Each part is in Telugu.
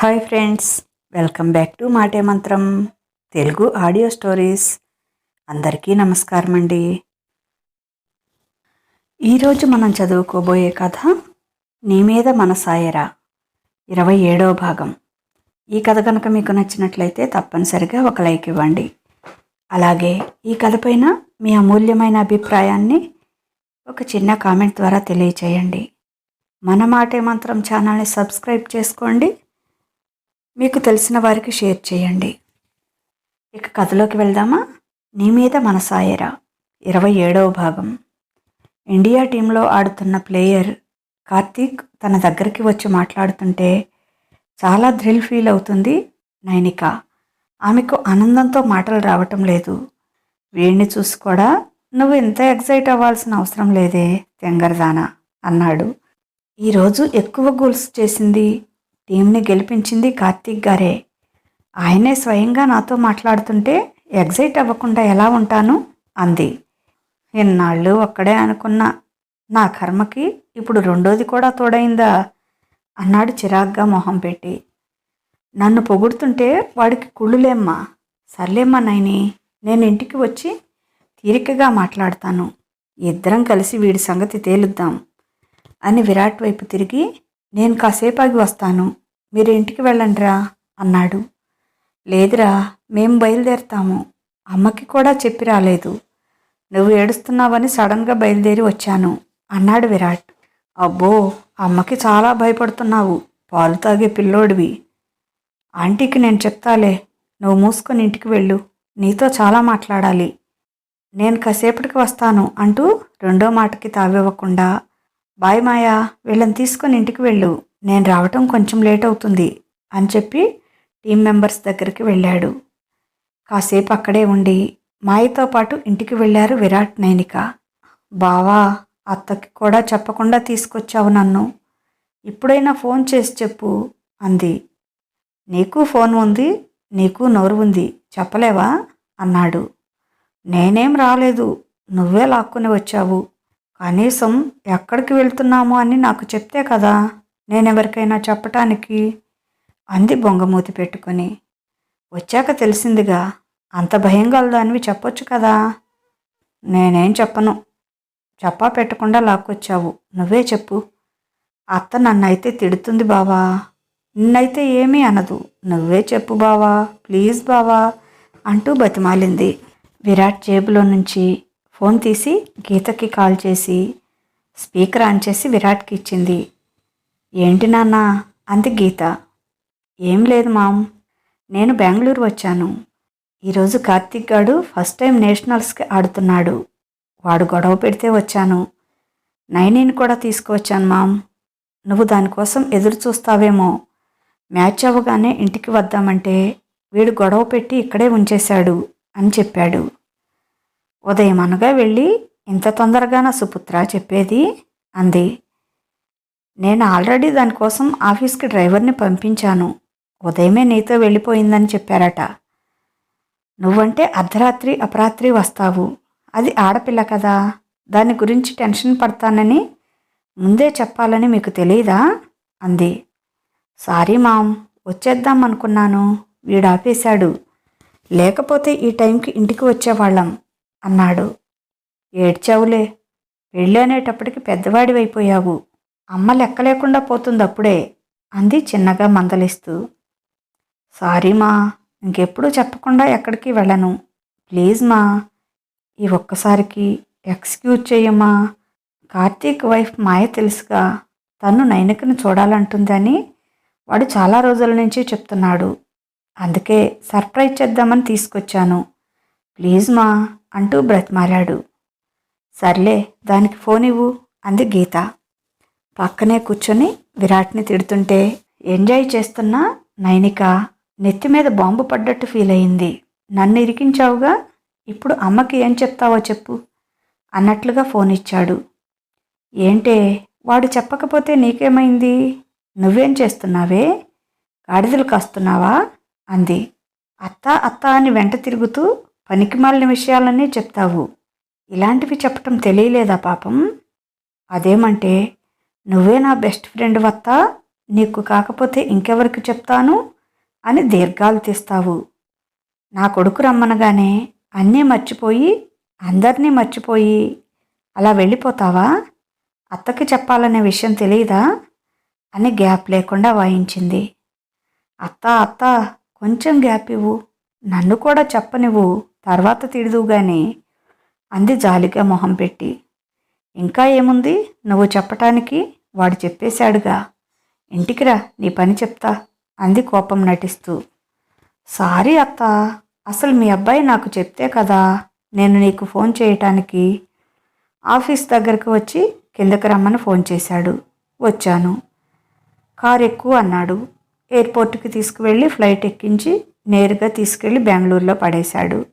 Hi friends welcome back to Maate Mantram Telugu audio stories. అందరికీ నమస్కారం అండి. ఈరోజు మనం చదువుకోబోయే కథ నీ మీద మనసాయరా ఇరవై ఏడవ భాగం. ఈ కథ కనుక మీకు నచ్చినట్లయితే తప్పనిసరిగా ఒక లైక్ ఇవ్వండి. అలాగే ఈ కథపైన మీ అమూల్యమైన అభిప్రాయాన్ని ఒక చిన్న కామెంట్ ద్వారా తెలియచేయండి. మన మాటే మంత్రం ఛానల్ని సబ్స్క్రైబ్ చేసుకోండి. మీకు తెలిసిన వారికి షేర్ చేయండి. ఇక కథలోకి వెళ్దామా? నీ మీద మనసాయరా. ఇరవై ఏడవ భాగం. ఇండియా టీంలో ఆడుతున్న ప్లేయర్ కార్తీక్ తన దగ్గరికి వచ్చి మాట్లాడుతుంటే చాలా థ్రిల్ ఫీల్ అవుతుంది నైనిక. ఆమెకు ఆనందంతో మాటలు రావటం లేదు. వీడిని చూసి కూడా నువ్వు ఇంత ఎగ్జైట్ అవ్వాల్సిన అవసరం లేదే తెంగరదానా అన్నాడు. ఈరోజు ఎక్కువ గోల్స్ చేసింది టీంని గెలిపించింది కార్తీక్ గారే. ఆయనే స్వయంగా నాతో మాట్లాడుతుంటే ఎగ్జైట్ అవ్వకుండా ఎలా ఉంటాను? అంది. ఇన్నాళ్ళు ఒక్కడే అనుకున్నా నా కర్మకి ఇప్పుడు రెండోది కూడా తోడైందా? అన్నాడు చిరాగ్గా మొహం పెట్టి. నన్ను పొగుడుతుంటే వాడికి కుళ్ళులేమ్మా సర్లేమ్మా నైని నేను ఇంటికి వచ్చి తీరికగా మాట్లాడతాను. ఇద్దరం కలిసి వీడి సంగతి తేలుద్దాం అని విరాట్ వైపు తిరిగి నేను కాసేపు ఆగి వస్తాను. మీరు ఇంటికి వెళ్ళండిరా అన్నాడు. లేదురా మేం బయలుదేరుతాము. అమ్మకి కూడా చెప్పి రాలేదు. నువ్వు ఏడుస్తున్నావని సడన్గా బయలుదేరి వచ్చాను అన్నాడు విరాట్. అబ్బో అమ్మకి చాలా భయపడుతున్నావు. పాలు తాగే పిల్లోడివి. ఆంటీకి నేను చెప్తాలే. నువ్వు మూసుకొని ఇంటికి వెళ్ళు. నీతో చాలా మాట్లాడాలి. నేను కాసేపటికి వస్తాను అంటూ రెండో మాటకి తావివ్వకుండా బాయ్ మాయా వీళ్ళని తీసుకొని ఇంటికి వెళ్ళు. నేను రావటం కొంచెం లేట్ అవుతుంది అని చెప్పి టీం మెంబర్స్ దగ్గరికి వెళ్ళాడు. కాసేపు అక్కడే ఉండి మాయతో పాటు ఇంటికి వెళ్ళారు విరాట్ నైనిక. బావా అత్తకి కూడా చెప్పకుండా తీసుకొచ్చావు నన్ను. ఇప్పుడైనా ఫోన్ చేసి చెప్పు అంది. నీకు ఫోన్ ఉంది నీకు నోరు ఉంది చెప్పలేవా? అన్నాడు. నేనేం రాలేదు నువ్వే లాక్కుని వచ్చావు. కనీసం ఎక్కడికి వెళ్తున్నాము అని నాకు చెప్తే కదా నేనెవరికైనా చెప్పటానికి? అంది బొంగమూతి పెట్టుకొని. వచ్చాక తెలిసిందిగా అంత భయం గలదానివి చెప్పొచ్చు కదా? నేనేం చెప్పను. చెప్పా పెట్టకుండా లాక్కొచ్చావు. నువ్వే చెప్పు. అత్త నన్నైతే తిడుతుంది బావా. నిన్నైతే ఏమీ అనదు. నువ్వే చెప్పు బావా. ప్లీజ్ బావా. అంటూ బతిమాలింది. విరాట్ జేబులో నుంచి ఫోన్ తీసి గీతకి కాల్ చేసి స్పీకర్ ఆన్ చేసి విరాట్కి ఇచ్చింది. ఏంటి నాన్న? అంది గీత. ఏం లేదు మామ్. నేను బెంగళూరు వచ్చాను. ఈరోజు కార్తీక్ గాడు ఫస్ట్ టైం నేషనల్స్కి ఆడుతున్నాడు. వాడు గొడవ పెడితే వచ్చాను. నైనీని కూడా తీసుకువచ్చాను మామ్. నువ్వు దానికోసం ఎదురు చూస్తావేమో. మ్యాచ్ అవ్వగానే ఇంటికి వద్దామంటే వీడు గొడవ పెట్టి ఇక్కడే ఉంచేశాడు అని చెప్పాడు. ఉదయం అనగా వెళ్ళి ఇంత తొందరగానా సుపుత్ర చెప్పేది? అంది. నేను ఆల్రెడీ దానికోసం ఆఫీస్కి డ్రైవర్ని పంపించాను. ఉదయమే నీతో వెళ్ళిపోయిందని చెప్పారట. నువ్వంటే అర్ధరాత్రి అపరాత్రి వస్తావు. అది ఆడపిల్ల కదా. దాని గురించి టెన్షన్ పడతానని ముందే చెప్పాలని మీకు తెలియదా అంది. సారీ మామ్ వచ్చేద్దాం అనుకున్నాను. వీడు ఆపేశాడు లేకపోతే ఈ టైంకి ఇంటికి వచ్చేవాళ్ళం. అన్నాడు. ఏడ్చావులే. పెళ్ళనేటప్పటికి పెద్దవాడివైపోయావు. అమ్మ లెక్క లేకుండా పోతుంది అప్పుడే అంది చిన్నగా మందలిస్తూ. సారీ మా ఇంకెప్పుడు చెప్పకుండా ఎక్కడికి వెళ్ళను. ప్లీజ్ మా ఈ ఒక్కసారికి ఎక్స్క్యూజ్ చేయమ్మా కార్తీక్ వైఫ్ మాయ తెలుసుగా తను నైనికను చూడాలంటుందని వాడు చాలా రోజుల నుంచి చెప్తున్నాడు. అందుకే సర్ప్రైజ్ చేద్దామని తీసుకొచ్చాను. ప్లీజ్ మా అంటూ బ్రతిమాలాడు. సర్లే దానికి ఫోన్ ఇవ్వు అంది గీత. పక్కనే కూర్చొని విరాట్ని తిడుతుంటే ఎంజాయ్ చేస్తున్న నైనిక నెత్తి మీద బాంబు పడ్డట్టు ఫీల్ అయింది. నన్ను ఇరికించావుగా? ఇప్పుడు అమ్మకి ఏం చెప్తావో చెప్పు అన్నట్లుగా ఫోన్ ఇచ్చాడు. ఏంటే వాడు చెప్పకపోతే నీకేమైంది? నువ్వేం చేస్తున్నావే? గాడిదలు కాస్తున్నావా? అంది. అత్త అత్త అని వెంట తిరుగుతూ పనికిమాలిన విషయాలన్నీ చెప్తావు. ఇలాంటివి చెప్పటం తెలియలేదా పాపం? అదేమంటే నువ్వే నా బెస్ట్ ఫ్రెండ్ వత్తా నీకు కాకపోతే ఇంకెవరికి చెప్తాను అని దీర్ఘాలు తీస్తావు. నా కొడుకు రమ్మనగానే అన్నీ మర్చిపోయి అందరినీ మర్చిపోయి అలా వెళ్ళిపోతావా? అత్తకి చెప్పాలనే విషయం తెలియదా అని గ్యాప్ లేకుండా వాయించింది. అత్త అత్త కొంచెం గ్యాప్ ఇవ్వు. నన్ను కూడా చెప్పనివ్వు. తర్వాత తిడుదుగానే అంది జాలిగా మొహం పెట్టి. ఇంకా ఏముంది? నువ్వు చెప్పటానికి వాడు చెప్పేశాడుగా. ఇంటికిరా నీ పని చెప్తా అంది కోపం నటిస్తూ. సారీ అత్త అసలు మీ అబ్బాయి నాకు చెప్తే కదా నేను నీకు ఫోన్ చేయటానికి. ఆఫీస్ దగ్గరకు వచ్చి కిందకి రమ్మని ఫోన్ చేశాడు. వచ్చాను. కారు ఎక్కువ అన్నాడు. ఎయిర్పోర్ట్కి తీసుకువెళ్ళి ఫ్లైట్ ఎక్కించి నేరుగా తీసుకెళ్ళి బెంగళూరులో పడేశాడు.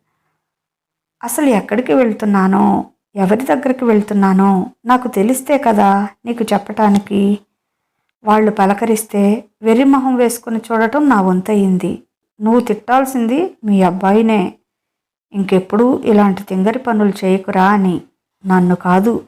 అసలు ఎక్కడికి వెళ్తున్నానో? ఎవరి దగ్గరికి వెళ్తున్నానో? నాకు తెలిస్తే కదా నీకు చెప్పటానికి. వాళ్ళు పలకరిస్తే వెర్రిమొహం వేసుకుని చూడటం నా వంతయింది. నువ్వు తిట్టాల్సింది మీ అబ్బాయినే. ఇంకెప్పుడు ఇలాంటి తింగరి పనులు చేయకురా అని. నన్ను కాదు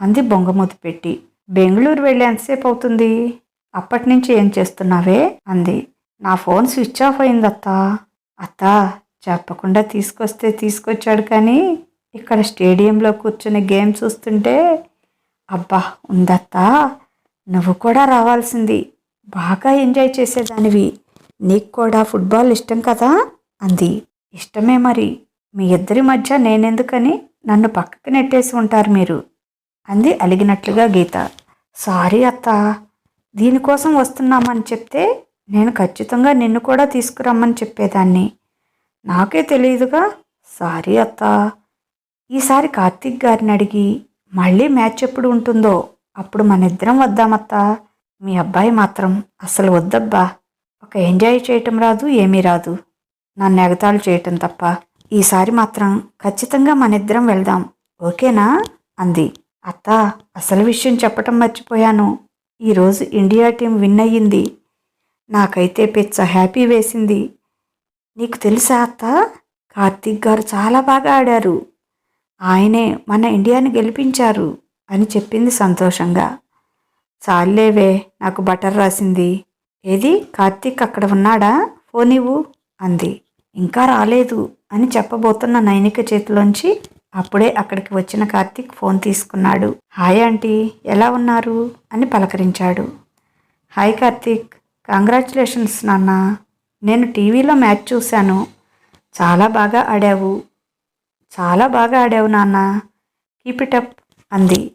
అంది బొంగమూతి పెట్టి. బెంగళూరు వెళ్ళి ఎంతసేపు అవుతుంది? అప్పటి నుంచి ఏం చేస్తున్నావే? అంది. నా ఫోన్ స్విచ్ ఆఫ్ అయిందత్తా. అత్తా చెప్పకుండా తీసుకొస్తే తీసుకొచ్చాడు కానీ ఇక్కడ స్టేడియంలో కూర్చుని గేమ్ చూస్తుంటే అబ్బా ఉందత్తా నువ్వు కూడా రావాల్సింది. బాగా ఎంజాయ్ చేసేదానివి. నీకు కూడా ఫుట్బాల్ ఇష్టం కదా? అంది. ఇష్టమే మరి. మీ ఇద్దరి మధ్య నేనెందుకని నన్ను పక్కకి నెట్టేసి ఉంటారు మీరు? అంది అలిగినట్లుగా గీత. సారీ అత్త. దీనికోసం వస్తున్నామని చెప్తే నేను ఖచ్చితంగా నిన్ను కూడా తీసుకురమ్మని చెప్పేదాన్ని. నాకే తెలియదుగా సారీ అత్త. ఈసారి కార్తీక్ గారిని అడిగి మళ్ళీ మ్యాచ్ ఎప్పుడు ఉంటుందో అప్పుడు మన ఇద్దరం వద్దామత్తా మీ అబ్బాయి మాత్రం అసలు వద్దబ్బా. ఒక ఎంజాయ్ చేయటం రాదు ఏమీ రాదు. నన్ను ఎగతాళి చేయటం తప్ప. ఈసారి మాత్రం ఖచ్చితంగా మన ఇద్దరం వెళ్దాం. ఓకేనా? అంది. అత్త అసలు విషయం చెప్పటం మర్చిపోయాను. ఈరోజు ఇండియా టీం విన్ అయ్యింది. నాకైతే పిచ్చ హ్యాపీ వేసింది. నీకు తెలుసా అత్త? కార్తీక్ గారు చాలా బాగా ఆడారు. ఆయనే మన ఇండియాని గెలిపించారు అని చెప్పింది సంతోషంగా. చాలేవే నాకు బటర్ రాసింది. ఏది? కార్తీక్ అక్కడ ఉన్నాడా? ఫోన్ ఇవ్వు అంది. ఇంకా రాలేదు అని చెప్పబోతున్న నైనిక చేతిలోంచి అప్పుడే అక్కడికి వచ్చిన కార్తీక్ ఫోన్ తీసుకున్నాడు. హాయ్ ఆంటీ ఎలా ఉన్నారు? అని పలకరించాడు. హాయ్ కార్తీక్ కంగ్రాచులేషన్స్ నాన్న. నేను టీవీలో మ్యాచ్ చూశాను. చాలా బాగా ఆడావు. చాలా బాగా ఆడావు నాన్న. కీప్ ఇట్ అప్ అంది.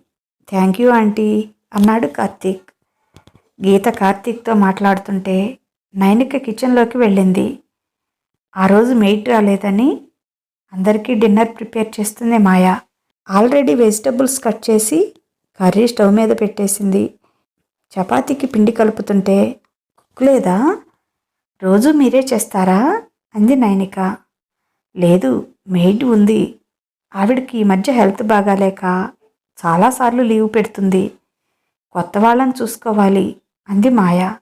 థ్యాంక్ యూ ఆంటీ అన్నాడు కార్తీక్. గీత కార్తీక్తో మాట్లాడుతుంటే నైనిక కిచెన్లోకి వెళ్ళింది. ఆ రోజు మెయిట్ రాలేదని అందరికీ డిన్నర్ ప్రిపేర్ చేస్తుంది మాయా. ఆల్రెడీ వెజిటబుల్స్ కట్ చేసి కర్రీ స్టవ్ మీద పెట్టేసింది. చపాతీకి పిండి కలుపుతుంటే కుక్ లేదా? రోజు మీరే చేస్తారా? అంది నయనిక లేదు మెయిడ్ ఉంది. ఆవిడకి ఈ మధ్య హెల్త్ బాగాలేక చాలాసార్లు లీవ్ పెడుతుంది. కొత్త వాళ్ళని చూసుకోవాలి అంది మాయా.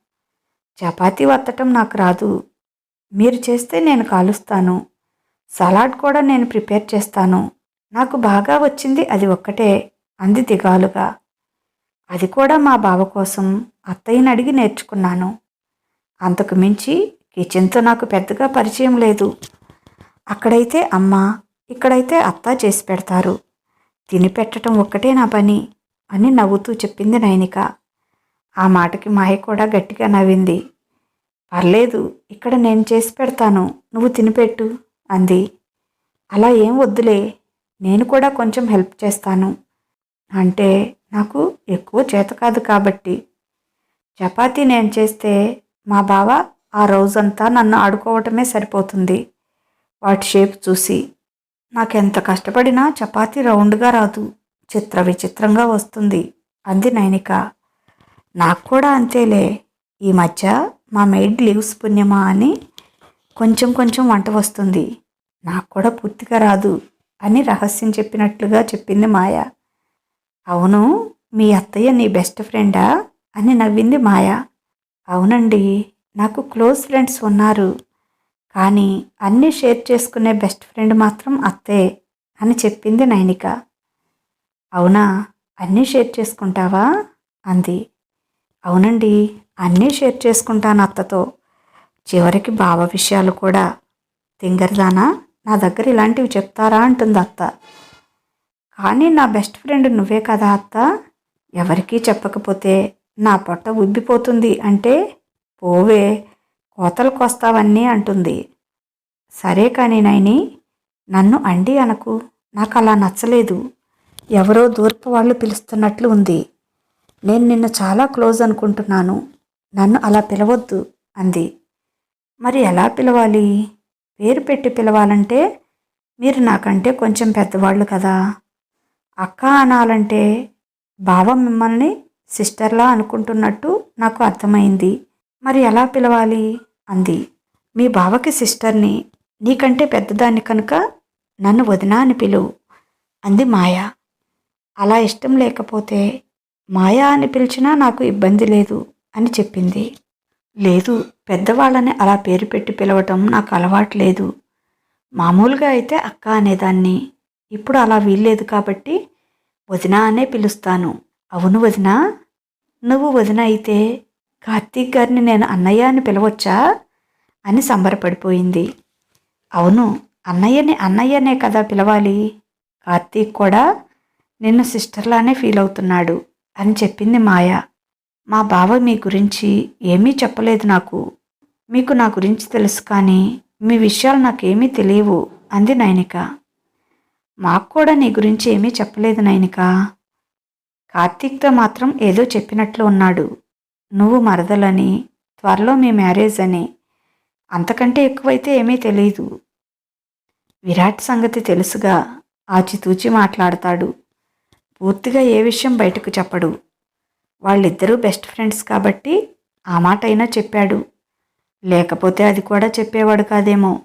చపాతీ వత్తటం నాకు రాదు. మీరు చేస్తే నేను కాలుస్తాను. సలాడ్ కూడా నేను ప్రిపేర్ చేస్తాను. నాకు బాగా వచ్చింది అది ఒక్కటే అంది దిగాలుగా. అది కూడా మా బావ కోసం అత్తయ్యని అడిగి నేర్చుకున్నాను. అంతకు మించి కిచెన్తో నాకు పెద్దగా పరిచయం లేదు. అక్కడైతే అమ్మ ఇక్కడైతే అత్త చేసి పెడతారు. తిని పెట్టడం ఒక్కటే నా పని అని నవ్వుతూ చెప్పింది నయనిక ఆ మాటకి మాయ కూడా గట్టిగా నవ్వింది. పర్లేదు ఇక్కడ నేను చేసి పెడతాను నువ్వు తినిపెట్టు అంది. అలా ఏం వద్దులే నేను కూడా కొంచెం హెల్ప్ చేస్తాను. అంటే నాకు ఎక్కువ చేత కాదు కాబట్టి. చపాతీ నేను చేస్తే మా బావ ఆ రోజంతా నన్ను ఆడుకోవటమే సరిపోతుంది. వాటి షేప్ చూసి నాకెంత కష్టపడినా చపాతి రౌండ్గా రాదు. చిత్ర విచిత్రంగా వస్తుంది. అంది నైనిక. నాకు కూడా అంతేలే. ఈ మధ్య మా మెయిడ్ లీవ్స్ పుణ్యమా అని కొంచెం కొంచెం వంట వస్తుంది. నాకు కూడా పూర్తిగా రాదు అని రహస్యం చెప్పినట్లుగా చెప్పింది మాయ. అవును మీ అత్తయ్య నీ బెస్ట్ ఫ్రెండా? అని నవ్వింది మాయ. అవునండి నాకు క్లోజ్ ఫ్రెండ్స్ ఉన్నారు. కానీ అన్నీ షేర్ చేసుకునే బెస్ట్ ఫ్రెండ్ మాత్రం అత్తే అని చెప్పింది నైనిక. అవునా అన్నీ షేర్ చేసుకుంటావా? అంది. అవునండి అన్నీ షేర్ చేసుకుంటాను అత్తతో. చివరికి బావ విషయాలు కూడా. తింగరదానా నా దగ్గర ఇలాంటివి చెప్తారా? అంటుంది అత్త. కానీ నా బెస్ట్ ఫ్రెండ్ నువ్వే కదా అత్త. ఎవరికీ చెప్పకపోతే నా పొట్ట ఉబ్బిపోతుంది అంటే పోవే కోతలకు వస్తావన్నీ అంటుంది. సరే కానీ నాయని నన్ను అండి అనకు నాకు అలా నచ్చలేదు. ఎవరో దూరపు వాళ్ళు పిలుస్తున్నట్లు ఉంది. నేను నిన్ను చాలా క్లోజ్ అనుకుంటున్నాను. నన్ను అలా పిలవద్దు అంది. మరి ఎలా పిలవాలి? పేరు పెట్టి పిలవాలంటే మీరు నాకంటే కొంచెం పెద్దవాళ్ళు కదా. అక్క అనాలంటే బావ మిమ్మల్ని సిస్టర్లా అనుకుంటున్నట్టు నాకు అర్థమైంది. మరి ఎలా పిలవాలి? అంది. మీ బావకి సిస్టర్ని నీకంటే పెద్దదాన్ని కనుక నన్ను వదినా అని పిలువు అంది మాయ. అలా ఇష్టం లేకపోతే మాయా అని పిలిచినా నాకు ఇబ్బంది లేదు అని చెప్పింది. లేదు పెద్దవాళ్ళని అలా పేరు పెట్టి పిలవటం నాకు అలవాటు లేదు. మామూలుగా అయితే అక్క అనేదాన్ని. ఇప్పుడు అలా వీల్లేదు కాబట్టి వదినా అనే పిలుస్తాను. అవును వదిన. నువ్వు వదిన అయితే కార్తీక్ గారిని నేను అన్నయ్య అని పిలవచ్చా? అని సంబరపడిపోయింది. అవును అన్నయ్యని అన్నయ్యనే కదా పిలవాలి? కార్తీక్ కూడా నిన్ను సిస్టర్లానే ఫీల్ అవుతున్నాడు అని చెప్పింది మాయ. మా బావ మీ గురించి ఏమీ చెప్పలేదు నాకు. మీకు నా గురించి తెలుసు కానీ మీ విషయాలు నాకేమీ తెలియవు అంది నైనిక. మాకు కూడా నీ గురించి ఏమీ చెప్పలేదు నైనిక. కార్తీక్తో మాత్రం ఏదో చెప్పినట్లు ఉన్నాడు. నువ్వు మరదలని త్వరలో మీ మ్యారేజ్ అని. అంతకంటే ఎక్కువైతే ఏమీ తెలియదు విరాట్ సంగతి తెలుసుగా ఆచితూచి మాట్లాడతాడు. పూర్తిగా ఏ విషయం బయటకు చెప్పడు. వాళ్ళిద్దరూ బెస్ట్ ఫ్రెండ్స్ కాబట్టి ఆ మాట అయినా చెప్పాడు. లేకపోతే అది కూడా చెప్పేవాడు కాదేమో.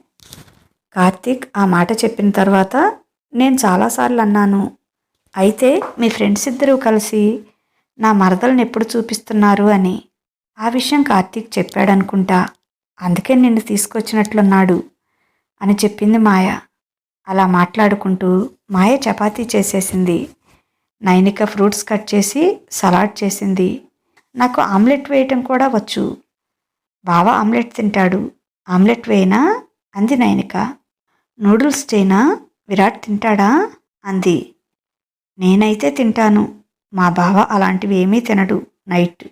కార్తీక్ ఆ మాట చెప్పిన తర్వాత నేను చాలాసార్లు అన్నాను అయితే మీ ఫ్రెండ్స్ ఇద్దరూ కలిసి నా మరదలను ఎప్పుడు చూపిస్తున్నారు అని ఆ విషయం కార్తీక్ చెప్పాడనుకుంటా. అందుకే నిన్ను తీసుకొచ్చినట్లున్నాడు అని చెప్పింది మాయ. అలా మాట్లాడుకుంటూ మాయ చపాతీ చేసేసింది. నైనిక ఫ్రూట్స్ కట్ చేసి సలాడ్ చేసింది. నాకు ఆమ్లెట్ వేయటం కూడా వచ్చు. బావ ఆమ్లెట్ తింటాడు. ఆమ్లెట్ వేయనా? అంది నైనిక. నూడిల్స్ చేయనా? విరాట్ తింటాడా? అంది. నేనైతే తింటాను. మా బావ అలాంటివి ఏమీ తినడు. నైట్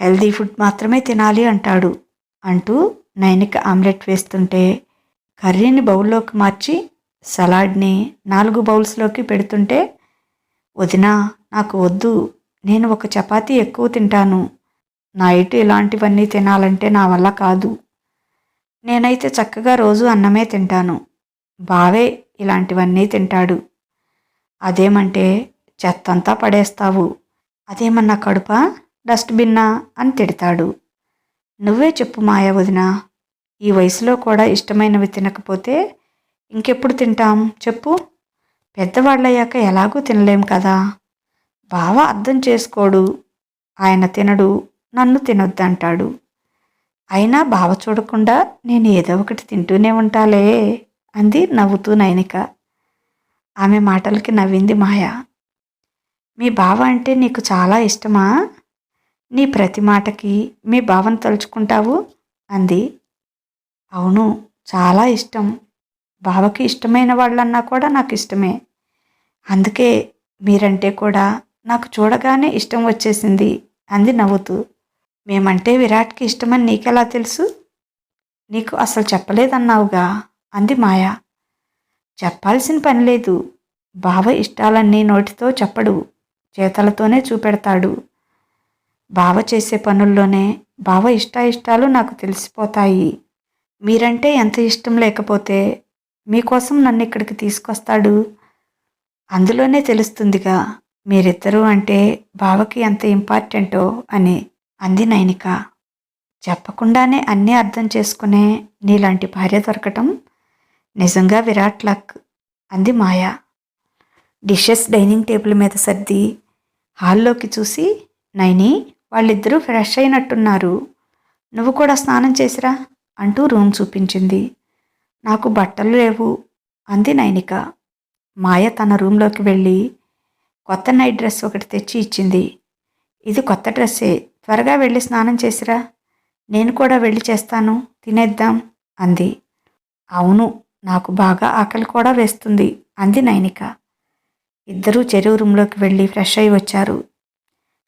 హెల్దీ ఫుడ్ మాత్రమే తినాలి అంటాడు అంటూ నైనిక ఆమ్లెట్ వేస్తుంటే కర్రీని బౌల్లోకి మార్చి సలాడ్ని నాలుగు బౌల్స్లోకి పెడుతుంటే వదినా నాకు వద్దు. నేను ఒక చపాతీ ఎక్కువ తింటాను. నైట్ ఇలాంటివన్నీ తినాలంటే నా వల్ల కాదు. నేనైతే చక్కగా రోజు అన్నమే తింటాను. బావే ఇలాంటివన్నీ తింటాడు. అదేమంటే చెత్తంతా పడేస్తావు. అదేమన్నా కడుపా? డస్ట్బిన్నా అని తిడతాడు. నువ్వే చెప్పు మాయ వదిన ఈ వయసులో కూడా ఇష్టమైనవి తినకపోతే ఇంకెప్పుడు తింటాం? చెప్పు. పెద్దవాళ్ళయ్యాక ఎలాగూ తినలేం కదా. బావ అర్థం చేసుకోడు. ఆయన తినడు నన్ను తినొద్దంటాడు. అయినా బావ చూడకుండా నేను ఏదో ఒకటి తింటూనే ఉంటాలే అంది నవ్వుతూ నైనిక ఆమె మాటలకి నవ్వింది మాయ. మీ బావ అంటే నీకు చాలా ఇష్టమా? నీ ప్రతి మాటకి మీ బావను తలుచుకుంటావు? అంది. అవును చాలా ఇష్టం. బావకి ఇష్టమైన వాళ్ళన్నా కూడా నాకు ఇష్టమే. అందుకే మీరంటే కూడా నాకు చూడగానే ఇష్టం వచ్చేసింది అంది నవ్వుతూ. మేమంటే విరాట్కి ఇష్టమని నీకెలా తెలుసు? నీకు అసలు చెప్పలేదన్నావుగా అంది మాయ. చెప్పాల్సిన పని లేదు. బావ ఇష్టాలన్నీ నోటితో చెప్పడు. చేతలతోనే చూపెడతాడు. బావ చేసే పనుల్లోనే బావ ఇష్టాయిష్టాలు నాకు తెలిసిపోతాయి. మీరంటే ఎంత ఇష్టం లేకపోతే మీకోసం నన్ను ఇక్కడికి తీసుకొస్తాడు? అందులోనే తెలుస్తుందిగా మీరిద్దరూ అంటే బావకి ఎంత ఇంపార్టెంటో అని అంది నైనిక. చెప్పకుండానే అన్నీ అర్థం చేసుకునే నీలాంటి భార్య దొరకటం నిజంగా విరాట్ లక్ అంది మాయ. డిషెస్ డైనింగ్ టేబుల్ మీద సర్ది హాల్లోకి చూసి నైని వాళ్ళిద్దరూ ఫ్రెష్ అయినట్టున్నారు. నువ్వు కూడా స్నానం చేసిరా? అంటూ రూమ్ చూపించింది. నాకు బట్టలు లేవు అంది నైనిక. మాయ తన రూమ్లోకి వెళ్ళి కొత్త నైట్ డ్రెస్ ఒకటి తెచ్చి ఇచ్చింది. ఇది కొత్త డ్రెస్సే త్వరగా వెళ్ళి స్నానం చేసిరా? నేను కూడా వెళ్ళి చేస్తాను తినేద్దాం అంది. అవును నాకు బాగా ఆకలి కూడా వేస్తుంది అంది నైనిక. ఇద్దరూ చెరువు రూమ్లోకి వెళ్ళి ఫ్రెష్ అయి వచ్చారు.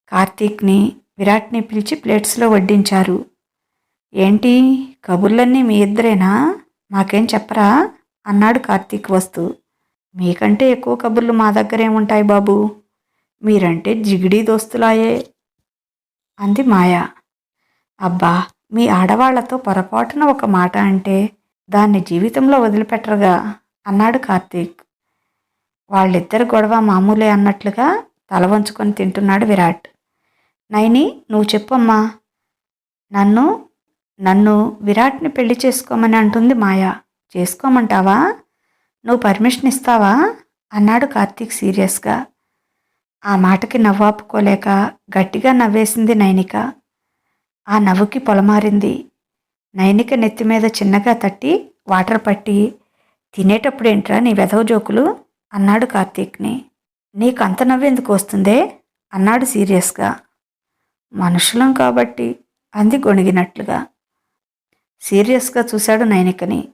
కార్తీక్ని విరాట్ని పిలిచి ప్లేట్స్లో వడ్డించారు. ఏంటి కబుర్లన్నీ మీ ఇద్దరేనా? మాకేం చెప్పరా? అన్నాడు కార్తీక్ వస్తూ. మీకంటే ఎక్కువ కబుర్లు మా దగ్గర ఉంటాయి బాబు? మీరంటే జిగిడి దోస్తులాయే అంది మాయ. అబ్బా మీ ఆడవాళ్ళతో పొరపాటున ఒక మాట అంటే దాన్ని జీవితంలో వదిలిపెట్టరుగా అన్నాడు కార్తీక్. వాళ్ళిద్దరు గొడవ మామూలే అన్నట్లుగా తల వంచుకొని తింటున్నాడు విరాట్. నైని నువ్వు చెప్పమ్మా. నన్ను నన్ను విరాట్ని పెళ్ళి చేసుకోమని అంటుంది మాయ. చేసుకోమంటావా? నువ్వు పర్మిషన్ ఇస్తావా? అన్నాడు కార్తీక్ సీరియస్గా. ఆ మాటకి నవ్వాపుకోలేక గట్టిగా నవ్వేసింది నైనిక. ఆ నవ్వుకి పొలమారింది నైనిక నెత్తి మీద చిన్నగా తట్టి వాటర్ పట్టి తినేటప్పుడు ఏంట్రా నీ వెధవ జోకులు? అన్నాడు కార్తీక్ని. నీకు అంత నవ్వెందుకు వస్తుందే? అన్నాడు సీరియస్గా. మనుషులం కాబట్టి అంది గొణిగినట్లుగా. సీరియస్గా చూశాడు నైనికని.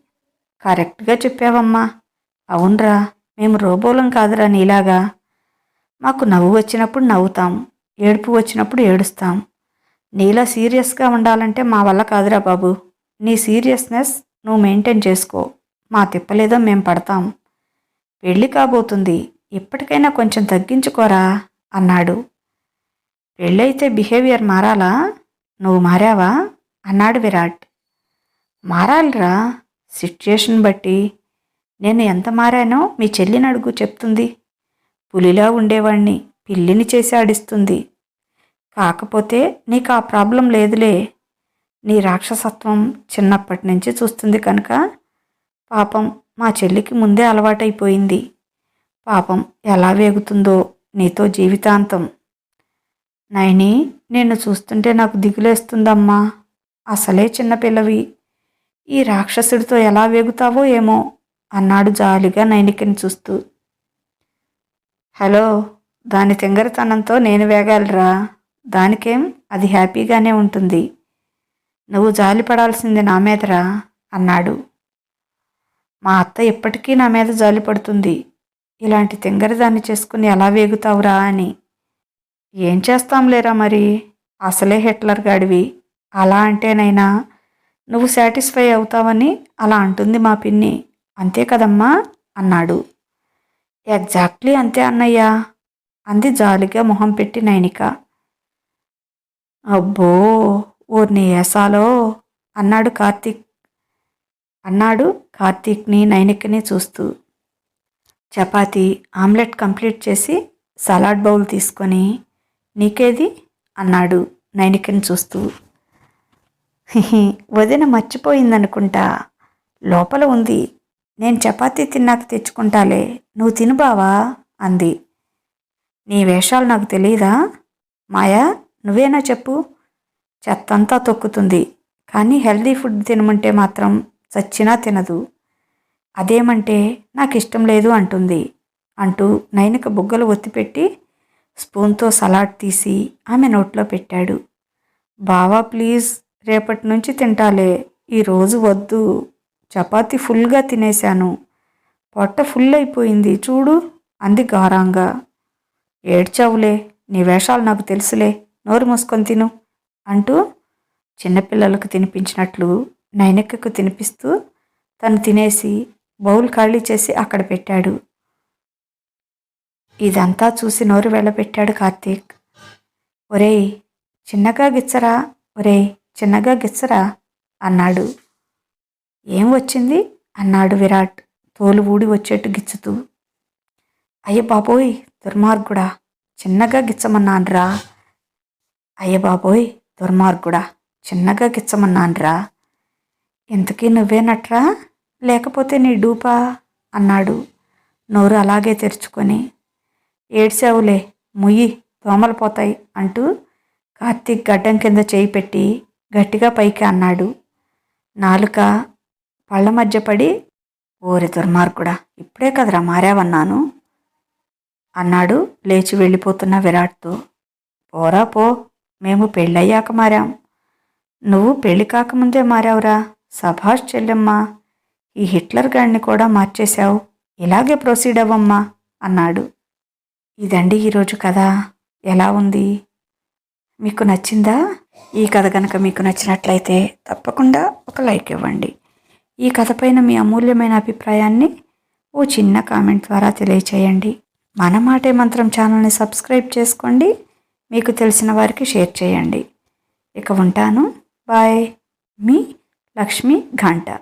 కరెక్ట్గా చెప్పావమ్మా. అవునరా మేము రోబోలం కాదురా నీలాగా. మాకు నవ్వు వచ్చినప్పుడు నవ్వుతాం ఏడుపు వచ్చినప్పుడు ఏడుస్తాం. నీలా సీరియస్గా ఉండాలంటే మా వల్ల కాదురా బాబు. నీ సీరియస్నెస్ నువ్వు మెయింటైన్ చేసుకో. మా తిప్పలేదో మేం పడతాం. పెళ్ళి కాబోతుంది. ఇప్పటికైనా కొంచెం తగ్గించుకోరా అన్నాడు. పెళ్ళైతే బిహేవియర్ మారాలా? నువ్వు మారావా? అన్నాడు విరాట్. మారాలిరా. సిచ్యుయేషన్ బట్టి. నేను ఎంత మారానో మీ చెల్లిని అడుగు చెప్తుంది. పులిలా ఉండేవాణ్ణి. పిల్లిని చేసి ఆడిస్తుంది. కాకపోతే నీకు ఆ ప్రాబ్లం లేదులే. నీ రాక్షసత్వం చిన్నప్పటి నుంచి చూస్తుంది కనుక పాపం మా చెల్లికి ముందే అలవాటైపోయింది. పాపం ఎలా వేగుతుందో నీతో జీవితాంతం. నైని నిన్ను చూస్తుంటే నాకు దిగులేస్తుందమ్మా. అసలే చిన్నపిల్లవి ఈ రాక్షసుడితో ఎలా వేగుతావో ఏమో అన్నాడు జాలిగా నైనికిని చూస్తూ. హలో దాని తింగరతనంతో నేను వేగాలిరా. దానికేం? అది హ్యాపీగానే ఉంటుంది. నువ్వు జాలి పడాల్సింది నా మీదరా అన్నాడు. మా అత్త ఎప్పటికీ నా మీద జాలి పడుతుంది. ఇలాంటి తింగరదాన్ని చేసుకుని ఎలా వేగుతావురా అని. ఏం చేస్తాంలేరా మరి? అసలే హిట్లర్ గాడివి. అలా అంటేనైనా నువ్వు సాటిస్ఫై అవుతావని అలా అంటుంది మా పిన్ని. అంతే కదమ్మా అన్నాడు. ఎగ్జాక్ట్లీ అంతే అన్నయ్యా అంది జాలిగా మొహం పెట్టి నైనిక. అబ్బో! ఓర్ని ఏసాలో అన్నాడు కార్తీక్. అన్నాడు కార్తీక్ని నైనికని చూస్తూ. చపాతి ఆమ్లెట్ కంప్లీట్ చేసి సలాడ్ బౌల్ తీసుకొని నీకేది? అన్నాడు నైనికని చూస్తూ. వదిన మర్చిపోయిందనుకుంటా. లోపల ఉంది. నేను చపాతీ తిన్నాక తెచ్చుకుంటాలే. నువ్వు తిను బావా అంది. నీ వేషాలు నాకు తెలియదా మాయా నువ్వేనా చెప్పు? చెత్తంతా తొక్కుతుంది. కానీ హెల్దీ ఫుడ్ తినమంటే మాత్రం చచ్చినా తినదు. అదేమంటే నాకు ఇష్టం లేదు అంటుంది. అంటూ నైనిక బుగ్గలు ఒత్తిపెట్టి స్పూన్తో సలాడ్ తీసి ఆమె నోట్లో పెట్టాడు. బావా ప్లీజ్ రేపటి నుంచి తింటాలే. ఈరోజు వద్దు. చపాతి ఫుల్గా తినేశాను. పొట్ట ఫుల్ అయిపోయింది చూడు అంది గారాంగా. ఏడ్చావులే. నీ వేషాలు నాకు తెలుసులే. నోరు మూసుకొని తిను. అంటూ చిన్నపిల్లలకు తినిపించినట్లు నైనక్కకు తినిపిస్తూ తను తినేసి బౌల్ ఖాళీ చేసి అక్కడ పెట్టాడు. ఇదంతా చూసి నోరు వెళ్ళబెట్టాడు కార్తీక్. ఒరేయ్ చిన్నగా గిచ్చరా? ఒరేయ్ చిన్నగా గిచ్చరా? అన్నాడు. ఏం వచ్చింది? అన్నాడు విరాట్ తోలు ఊడి వచ్చేట్టు గిచ్చుతూ. అయ్య బాబోయ్ దుర్మార్గుడా చిన్నగా గిచ్చమన్నాన్రా. అయ్య బాబోయ్ దుర్మార్గుడా చిన్నగా గిచ్చమన్నాన్రా. ఇంతకీ నువ్వేనట్రా? లేకపోతే నీ డూపా? అన్నాడు. నోరు అలాగే తెరుచుకొని. ఏడ్చావులే ముయ్యి దోమలు పోతాయి అంటూ కార్తీక్ గడ్డం కింద చేయి పెట్టి గట్టిగా పైకి అన్నాడు. నాలుక పళ్ళ మధ్య పడి ఓరి దుర్మార్గుడా ఇప్పుడే కదరా మారావన్నాను అన్నాడు లేచి వెళ్ళిపోతున్న విరాట్తో. పోరా పో మేము పెళ్ళయ్యాక మారాం. నువ్వు పెళ్ళి కాకముందే మారావురా. సభాష్ చెల్లెమ్మ. ఈ హిట్లర్ గాడిని కూడా మార్చేశావు. ఇలాగే ప్రొసీడ్ అవ్వమ్మా అన్నాడు. ఇదండి ఈరోజు కథ. ఎలా ఉంది? మీకు నచ్చిందా? ఈ కథ కనుక మీకు నచ్చినట్లయితే తప్పకుండా ఒక లైక్ ఇవ్వండి. ఈ కథ పైన మీ అమూల్యమైన అభిప్రాయాన్ని ఓ చిన్న కామెంట్ ద్వారా తెలియచేయండి. మన మాటే మంత్రం ఛానల్ని సబ్స్క్రైబ్ చేసుకోండి. మీకు తెలిసిన వారికి షేర్ చేయండి. ఇక ఉంటాను. బాయ్. మీ లక్ష్మి ఘంటా.